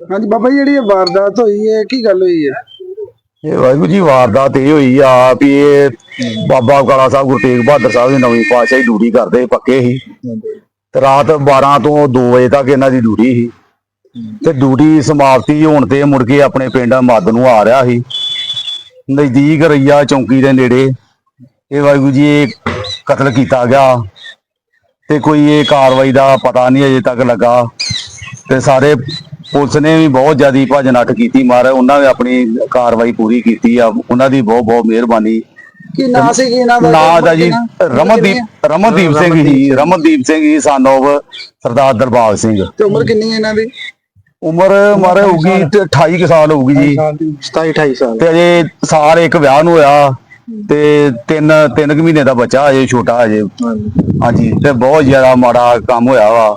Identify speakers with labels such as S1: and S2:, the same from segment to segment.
S1: ਹਾਂਜੀ, ਬਾਬਾ ਜੀ, ਜਿਹੜੀ ਇਹ ਵਾਰਦਾਤ ਹੋਈ ਹੈ, ਕੀ ਗੱਲ ਹੋਈ ਹੈ?
S2: ਇਹ ਵਾਹਿਗੁਰੂ ਜੀ, ਵਾਰਦਾਤ ਇਹ ਹੋਈ ਆ ਵੀ ਇਹ ਬਾਬਾ ਕਾਲਾ ਸਾਹਿਬ, ਗੁਰੂ ਤੇਗ ਬਹਾਦਰ ਸਾਹਿਬ ਦੀ ਨਵੀਂ ਪਾਤਸ਼ਾਹੀ ਡਿਊਟੀ ਕਰਦੇ ਪੱਕੇ ਸੀ। ਤੇ ਰਾਤ 12 ਤੋਂ 2 ਵਜੇ ਤੱਕ ਇਹਨਾਂ ਦੀ ਡਿਊਟੀ ਸੀ। ਤੇ ਡਿਊਟੀ ਸਮਾਪਤੀ ਹੋਣ ਤੇ ਮੁੜ ਕੇ ਆਪਣੇ ਪਿੰਡ ਮੱਦ ਨੂੰ ਆ ਰਿਹਾ ਸੀ। ਨਜ਼ਦੀਕ ਰਈਆ ਚੌਂਕੀ ਦੇ ਨੇੜੇ। ਇਹ ਵਾਹਿਗੁਰੂ ਜੀ, ਇਹ ਕਤਲ ਕੀਤਾ ਗਿਆ। ਤੇ ਕੋਈ ਇਹ ਕਾਰਵਾਈ ਦਾ ਪਤਾ ਨਹੀਂ ਅਜੇ ਤੱਕ ਲੱਗਾ। ਤੇ ਸਾਰੇ ਪੁਲਿਸ ਨੇ ਵੀ ਬਹੁਤ ਜ਼ਿਆਦੀ ਭੱਜ ਨੱਠ ਕੀਤੀ ਮਾਰ ਉਹਨਾਂ ਨੇ ਆਪਣੀ ਕਾਰਵਾਈ ਪੂਰੀ ਕੀਤੀ ਆ ਉਹਨਾਂ ਦੀ ਬਹੁਤ ਬਹੁਤ ਮਿਹਰਬਾਨੀ।
S1: ਕੀ ਨਾਂ ਸੀ ਇਹਨਾਂ ਦਾ?
S2: ਨਾਂ ਦਾ ਜੀ? ਰਮਨਦੀਪ ਰਮਨਦੀਪ ਸਿੰਘ ਜੀ ਰਮਨਦੀਪ ਸਿੰਘ ਜੀ ਸਾਨੋਵ ਸਰਦਾਰ ਦਰਬਾਗ ਸਿੰਘ।
S1: ਤੇ ਉਮਰ ਕਿੰਨੀ ਹੈ ਇਹਨਾਂ ਦੀ?
S2: ਉਮਰ ਮਾਰੇ ਹੋਊਗੀ ਤੇ 28 ਕੁ ਸਾਲ ਹੋਊਗੀ ਜੀ।
S1: 27 28 ਸਾਲ।
S2: ਤੇ ਅਜੇ ਸਾਲ ਇੱਕ ਵਿਆਹ ਨੂੰ ਹੋਇਆ ਤੇ ਤਿੰਨ ਤਿੰਨ ਕੁ ਮਹੀਨੇ ਦਾ ਬੱਚਾ ਅਜੇ ਛੋਟਾ ਅਜੇ। ਹਾਂਜੀ ਤੇ ਬਹੁਤ ਜ਼ਿਆਦਾ ਮਾੜਾ ਕੰਮ ਹੋਇਆ ਵਾ।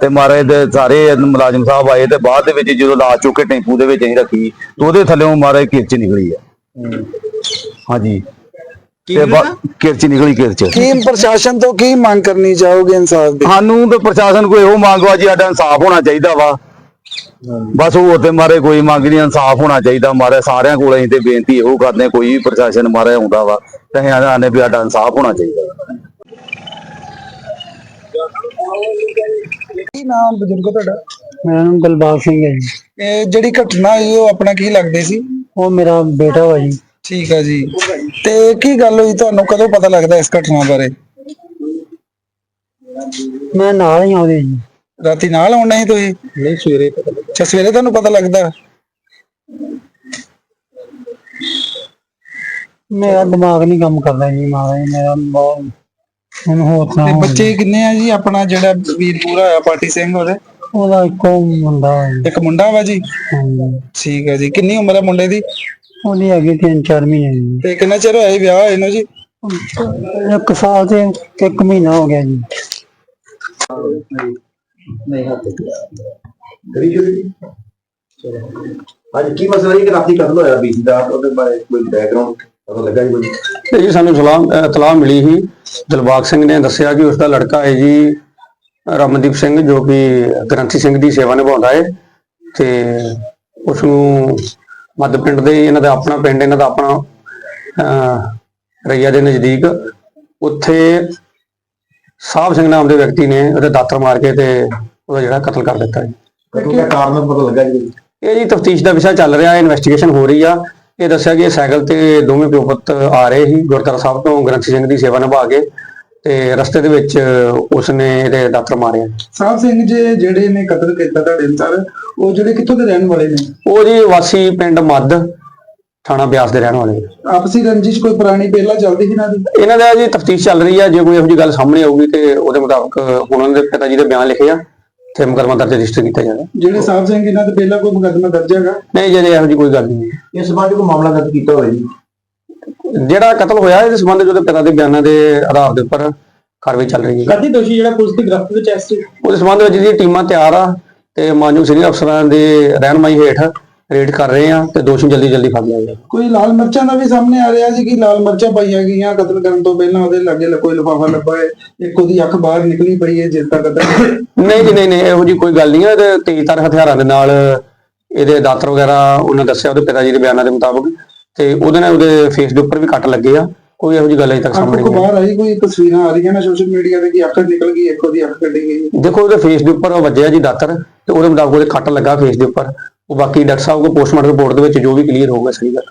S2: ਤੇ ਮਾਰੇ ਦੇ ਸਾਰੇ ਮੁਲਾਜ਼ਮ ਸਾਹਿਬ ਆਏ ਤੇ ਬਾਅਦ ਦੇ ਵਿੱਚ ਜਦੋਂ ਲਾ ਚੁੱਕ ਕੇ ਟੈਂਪੂ ਦੇ ਵਿੱਚ ਅਸੀਂ ਰੱਖੀ ਤੇ ਉਹਦੇ ਥੱਲੇੋਂ ਮਾਰੇ ਕਿਰਚ ਨਿਕਲੀ ਆ। ਹਾਂਜੀ। ਤੇ ਬਾ- ਕਿਰਚ ਨਿਕਲੀ ਕਿਰਚ।
S1: ਕੀ ਪ੍ਰਸ਼ਾਸਨ ਤੋਂ ਕੀ ਮੰਗ ਕਰਨੀ ਚਾਹੋਗੇ ਇਨਸਾਫ ਦੀ?
S2: ਸਾਨੂੰ ਤੇ ਪ੍ਰਸ਼ਾਸਨ ਕੋਈ ਇਹੋ ਮੰਗ ਵਾ ਜੀ ਸਾਡਾ ਇਨਸਾਫ ਹੋਣਾ ਚਾਹੀਦਾ ਵਾ। ਬਸ ਹੋਰ ਤੇ ਮਾਰੇ ਕੋਈ ਮੰਗ ਨਹੀਂ ਇਨਸਾਫ ਹੋਣਾ ਚਾਹੀਦਾ। ਮਾਰੇ ਸਾਰਿਆਂ ਕੋਲ ਅਸੀਂ ਤੇ ਬੇਨਤੀ ਇਹੋ ਕਰਦੇ ਹਾਂ, ਕੋਈ ਵੀ ਪ੍ਰਸ਼ਾਸਨ ਮਾਰੇ ਆਉਂਦਾ ਵਾ ਤੇ ਅਸੀਂ ਆਨੇ ਵੀ ਸਾਡਾ ਇਨਸਾਫ ਹੋਣਾ ਚਾਹੀਦਾ। ਵਾ।
S1: ਕੀ ਨਾਮ ਬਜ਼ੁਰਗੋ ਤੁਹਾਡਾ?
S3: ਮੇਰਾ ਨਾਮ ਦਿਲਬਾਗ ਸਿੰਘ ਹੈ ਜੀ।
S1: ਇਹ ਜਿਹੜੀ ਘਟਨਾ ਹੋਈ ਉਹ ਆਪਣਾ ਕੀ ਲੱਗਦੇ ਸੀ?
S3: ਉਹ ਮੇਰਾ ਬੇਟਾ ਵਾ ਜੀ।
S1: ਠੀਕ ਆ ਜੀ। ਤੇ ਕੀ ਗੱਲ ਹੋਈ ਤੁਹਾਨੂੰ? ਕਦੋਂ ਪਤਾ ਲੱਗਦਾ ਇਸ ਘਟਨਾ ਬਾਰੇ?
S3: ਮੈਂ ਨਾਲ ਹੀ ਆਉਂਦੇ ਜੀ।
S1: ਰਾਤੀ ਨਾਲ ਆਉਣਾ ਸੀ ਤੁਸੀਂ? ਨਹੀਂ ਸਵੇਰੇ ਪਤਾ ਲੱਗਾ। ਅੱਛਾ ਸਵੇਰੇ ਤੁਹਾਨੂੰ ਪਤਾ ਲੱਗਦਾ?
S3: ਮੇਰਾ ਦਿਮਾਗ ਨਹੀਂ ਕੰਮ ਕਰਦਾ ਜੀ ਮਹਾਰਾਜ ਮੇਰਾ ਬਹੁਤ ਹੁਣ ਹੋਰ
S1: ਤੇ ਬੱਚੇ ਕਿੰਨੇ ਆ ਜੀ? ਆਪਣਾ ਜਿਹੜਾ ਵੀਰ ਪੂਰਾ ਹੋਇਆ ਪਾਰਟੀ ਸਿੰਘ ਉਹਦੇ?
S3: ਉਹਦਾ ਇੱਕੋ ਮੁੰਡਾ ਜੀ।
S1: ਇੱਕ ਮੁੰਡਾ ਵਾ ਜੀ?
S3: ਹਾਂਜੀ।
S1: ਠੀਕ ਹੈ ਜੀ। ਕਿੰਨੀ ਉਮਰ ਹੈ ਮੁੰਡੇ ਦੀ?
S3: ਉਹਦੀ ਹੈਗੀ ਤਿੰਨ ਚਾਰ ਮਹੀਨੇ ਦੀ
S1: ਤੇ ਕਿੰਨਾ ਚਿਰ ਹੋਇਆ ਜੀ ਵਿਆਹ ਹੋਏ ਨੂੰ ਜੀ?
S3: ਇੱਕ ਸਾਲ ਤੇ ਇੱਕ ਮਹੀਨਾ ਹੋ ਗਿਆ ਜੀ।
S4: ਅੱਜ ਕੀ ਮਸਲਾ ਹੈ ਕਿ ਰਾਤੀ ਕਤਲ ਹੋਇਆ ਬੀਜੀ ਦਾ ਉਹਦੇ ਬਾਰੇ ਕੋਈ ਬੈਕਗ੍ਰਾਉਂਡ ਪਤਾ ਲੱਗਾ ਜੀ ਕੋਈ?
S5: ਜੀ ਸਾਨੂੰ ਸਲਾਮ ਇਤਲਾਹ ਮਿਲੀ ਸੀ ਦਿਲਬਾਗ ਸਿੰਘ ਨੇ ਦੱਸਿਆ ਕਿ ਉਸ ਦਾ ਲੜਕਾ ਹੈ ਜੀ ਰਮਨਦੀਪ ਸਿੰਘ ਜੋ ਕਿ ਗ੍ਰੰਥੀ ਸਿੰਘ ਦੀ ਸੇਵਾ ਨਿਭਾਉਂਦਾ ਹੈ ਤੇ ਉਸ ਨੂੰ ਮੱਧ ਪਿੰਡ ਦੇ ਇਹਨਾਂ ਦਾ ਆਪਣਾ ਪਿੰਡ ਇਹਨਾਂ ਦਾ ਆਪਣਾ ਰਈਆ ਦੇ ਨਜ਼ਦੀਕ ਉੱਥੇ ਸਾਹਿਬ ਸਿੰਘ ਨਾਮ ਦੇ ਵਿਅਕਤੀ ਨੇ ਉਹਦੇ ਦਾਤਰ ਮਾਰ ਕੇ ਤੇ ਉਹਦਾ ਜਿਹੜਾ ਕਤਲ ਕਰ ਦਿੱਤਾ ਜੀ।
S4: ਕਤਲ ਦਾ ਕਾਰਨ ਪਤਾ ਲੱਗਾ ਜੀ?
S5: ਇਹ ਜੀ ਤਫਤੀਸ਼ ਦਾ ਵਿਸ਼ਾ ਚੱਲ ਰਿਹਾ ਹੈ ਇਨਵੈਸਟੀਗੇਸ਼ਨ ਹੋ ਰਹੀ ਆ। ਇਹ ਦੱਸਿਆ ਕਿ ਇਹ ਸਾਈਕਲ ਤੇ ਦੋਵੇਂ ਪਿਓ ਪੁੱਤ ਆ ਰਹੇ ਸੀ ਗੁਰਦੁਆਰਾ ਸਾਹਿਬ ਤੋਂ ਗ੍ਰੰਥੀ ਸਿੰਘ ਦੀ ਸੇਵਾ ਨਿਭਾ ਕੇ ਤੇ ਰਸਤੇ ਦੇ ਵਿੱਚ ਉਸਨੇ ਇਹਦੇ ਦਾਤਰ ਮਾਰਿਆ
S1: ਸਾਹਿਬ ਸਿੰਘ ਜੀ ਜਿਹੜੇ ਨੇ ਕਤਲ ਕੀਤਾ ਤੁਹਾਡੇ ਅਨਸਾਰ ਉਹ ਜਿਹੜੇ ਕਿੱਥੋਂ ਦੇ ਰਹਿਣ ਵਾਲੇ ਨੇ?
S5: ਉਹ ਜੀ ਵਾਸੀ ਪਿੰਡ ਮੱਧ ਥਾਣਾ ਬਿਆਸ ਦੇ ਰਹਿਣ ਵਾਲੇ।
S1: ਆਪਸੀ ਰੰਜਿਸ਼ ਕੋਈ ਪੁਰਾਣੀ ਪਹਿਲਾਂ ਚੱਲਦੀ ਸੀ ਨਾ ਦੀ?
S5: ਇਹਨਾਂ ਦਾ ਜੀ ਤਫਤੀਸ਼ ਚੱਲ ਰਹੀ ਆ ਜੇ ਕੋਈ ਇਹੋ ਜਿਹੀ ਗੱਲ ਸਾਹਮਣੇ ਆਊਗੀ ਤੇ ਉਹਦੇ ਮੁਤਾਬਕ ਹੁਣ ਉਹਨਾਂ ਦੇ ਪਿਤਾ ਜੀ ਦੇ ਬਿਆਨ ਲਿਖੇ ਆ। ਤੇ ਮੁਕੱਦਮਾ ਦਰਜ ਰਜਿਸਟਰ ਕੀਤਾ ਜਾਏਗਾ।
S1: ਜਿਹੜੇ ਸਾਹਿਬ ਸਿੰਘ ਇਹਨਾਂ ਤੇ ਪਹਿਲਾਂ ਕੋਈ ਮੁਕੱਦਮਾ ਦਰਜ ਹੈਗਾ?
S5: ਨਹੀਂ ਜੇ ਇਹੋ ਜਿਹੀ ਕੋਈ ਗੱਲ ਨਹੀਂ ਹੈ।
S4: ਇਸ ਸੰਬੰਧ ਕੋਈ ਮਾਮਲਾ ਦਰਜ ਕੀਤਾ ਹੋਇਆ ਜੀ?
S5: ਜਿਹੜਾ ਕਤਲ ਹੋਇਆ ਇਹਦੇ ਸੰਬੰਧ ਵਿੱਚ ਉਹਦੇ ਪਿਤਾ ਦੇ ਬਿਆਨਾਂ ਦੇ ਆਧਾਰ ਦੇ ਉੱਪਰ ਕਾਰਵਾਈ ਚੱਲ ਰਹੀ ਹੈ।
S3: ਕਦੀ ਦੋਸ਼ੀ ਜਿਹੜਾ ਪੁਲਿਸ ਦੀ ਗ੍ਰਿਫਤ ਵਿੱਚ ਐਸ
S5: ਉਹਦੇ ਸੰਬੰਧ ਵਿੱਚ ਜੀ ਟੀਮਾਂ ਤਿਆਰ ਆ ਤੇ ਮਾਨਯੋਗ ਸੀਨੀਅਰ ਅਫਸਰਾਂ ਦੇ ਰਹਿਨਮਾਈ ਹੇਠ ਰੇਡ ਕਰ ਰਹੇ ਆ ਤੇ ਦੋਸ਼ੀ ਜਲਦੀ ਜਲਦੀ ਫੜ ਲਿਆ
S1: ਕੋਈ ਲਾਲ ਮਿਰਚਾਂ ਦਾ ਵੀ ਸਾਹਮਣੇ ਆ ਰਿਹਾ ਸੀ ਕਿ ਲਾਲ ਮਿਰਚਾਂ ਪਾਈਆਂ ਗਈਆਂ ਕਤਲ ਕਰਨ ਤੋਂ ਪਹਿਲਾਂ ਉਹਦੇ ਲਾਗੇ ਲ- ਕੋਈ ਲਿਫਾਫਾ ਲੱਭਾ ਹੈ ਇੱਕ ਉਹਦੀ ਅੱਖ ਬਾਹਰ ਨਿਕਲੀ ਪਈ ਹੈ ਜਿਸ ਦਾ ਕਤਲ
S5: ਨਹੀਂ ਜੀ ਨਹੀਂ ਨਹੀਂ ਇਹੋ ਜੀ ਕੋਈ ਗੱਲ ਨਹੀਂ ਹੈ। ਤੇ ਤੇਜ਼ਧਾਰ ਹਥਿਆਰਾਂ ਦੇ ਨਾਲ ਇਹਦੇ ਦਾਤਰ ਵਗੈਰਾ ਉਹਨਾਂ ਦੱਸਿਆ ਉਹਦੇ ਪਿਤਾ ਜੀ ਦੇ ਬਿਆਨਾਂ ਦੇ ਮੁਤਾਬਕ। ਤੇ ਉਹਦੇ ਨਾਲ ਉਹਦੇ ਫੇਸ ਦੇ ਉੱਪਰ ਵੀ ਕੱਟ ਲੱਗੇ ਆ। ਕੋਈ ਇਹੋ ਜੀ ਗੱਲ ਅਜੇ ਤੱਕ ਸਾਹਮਣੇ ਨਹੀਂ ਆਈ।
S1: ਬਾਹਰ ਆਈ ਕੋਈ ਤਸਵੀਰਾਂ ਆ ਰਹੀਆਂ ਨੇ ਸੋਸ਼ਲ ਮੀਡੀਆ ਤੇ ਕਿ ਅੱਖ ਨਿਕਲ ਗਈ ਇੱਕ ਉਹਦੀ ਅੱਖ ਕੱਢੀ ਗਈ।
S5: ਦੇਖੋ ਉਹਦੇ ਫੇਸ ਦੇ ਉੱਪਰ ਵੱਜਿਆ ਜੀ ਦਾਤਰ ਤੇ ਉਹਦੇ ਮੁਤਾਬਕ ਉਹਦੇ ਕੱਟ ਲੱਗਾ ਫੇਸ ਦੇ ਉੱਪਰ। ਉਹ ਬਾਕੀ ਡਾਕਟਰ ਸਾਹਿਬ ਕੋ ਪੋਸਟਮਾਰਟਮ ਰਿਪੋਰਟ ਦੇ ਵਿੱਚ ਜੋ ਵੀ ਕਲੀਅਰ ਹੋਊਗਾ, ਸਹੀ ਗੱਲ।